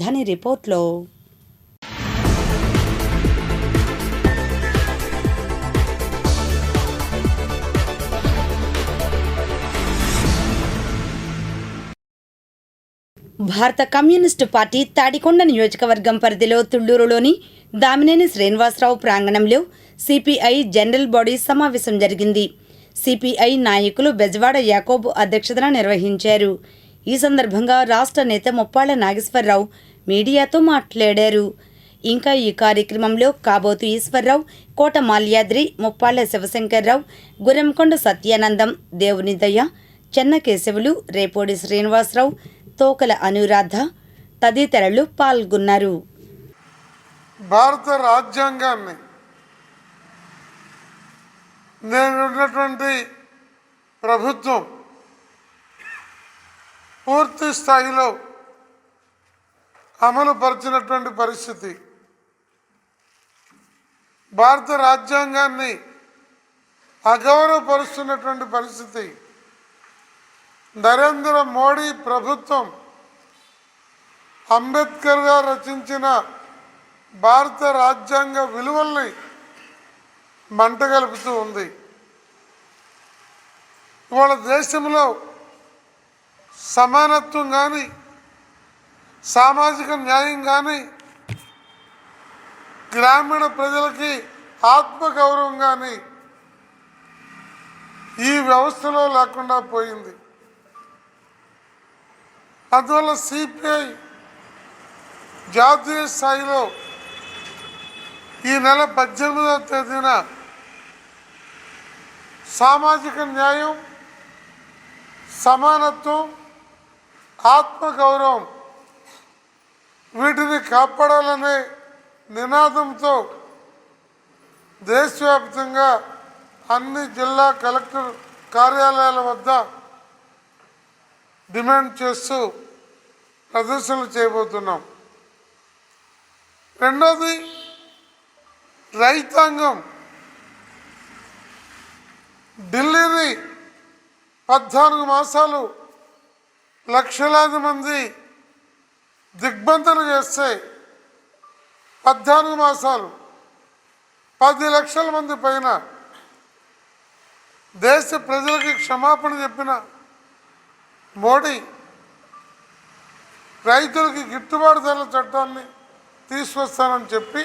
ధని రిపోర్ట్లో. భారత communist party Tadikonda నియోజకవర్గం పరిధిలో తుళ్ళూరులోని దామినేని శ్రీనివాసరావు ప్రాంగణంలో సిపిఐ జనరల్ బాడీ సమావేశం జరిగింది. సిపిఐ నాయకులు బెజవాడ యాకోబు అధ్యక్షతన నిర్వహించారు. ఈ సందర్భంగా రాష్ట్ర నేత ముప్పాళ్ళ నాగేశ్వరరావు మీడియాతో మాట్లాడారు. ఇంకా ఈ కార్యక్రమంలో కాబోతు ఈశ్వరరావు కోట మాల్యాద్రి ముప్పాళ్ళ శివశంకర్రావు గురంకొండ సత్యానందం దేవుని దయ చెన్నకేశవులు రేపోడి శ్రీనివాసరావు తోకల అనురాధ తదితరులు పాల్గొన్నారు. భారత రాజ్యాంగాన్ని నేనున్నటువంటి ప్రభుత్వం పూర్తి స్థాయిలో అమలు పరిచినటువంటి పరిస్థితి. భారత రాజ్యాంగాన్ని అగౌరవపరుస్తున్నటువంటి పరిస్థితి. నరేంద్ర మోడీ ప్రభుత్వం అంబేద్కర్ గారు రచించిన భారత రాజ్యాంగ విలువల్ని మంటగలుపుతూ ఉంది. ఇవాళ దేశంలో సమానత్వం కానీ సామాజిక న్యాయం కానీ గ్రామీణ ప్రజలకి ఆత్మగౌరవం కానీ ఈ వ్యవస్థలో లేకుండా పోయింది. అందువల్ల సిపిఐ జాతీయ స్థాయిలో ఈ నెల పద్దెనిమిదవ తేదీన సామాజిక న్యాయం సమానత్వం ఆత్మగౌరవం వీటిని కాపాడాలనే నినాదంతో దేశవ్యాప్తంగా అన్ని జిల్లా కలెక్టర్ కార్యాలయాల వద్ద డిమాండ్ చేస్తూ ప్రదర్శనలు చేయబోతున్నాం. రెండోది రైతాంగం. ఢిల్లీని పద్నాలుగు మాసాలు లక్షలాది మంది దిగ్బంధన చేస్తే పద్నాలుగు మాసాలు పది లక్షల మంది పైన దేశ ప్రజలకి క్షమాపణ చెప్పిన మోడీ రైతులకి గిట్టుబాటు ధరల చట్టాన్ని తీసుకొస్తానని చెప్పి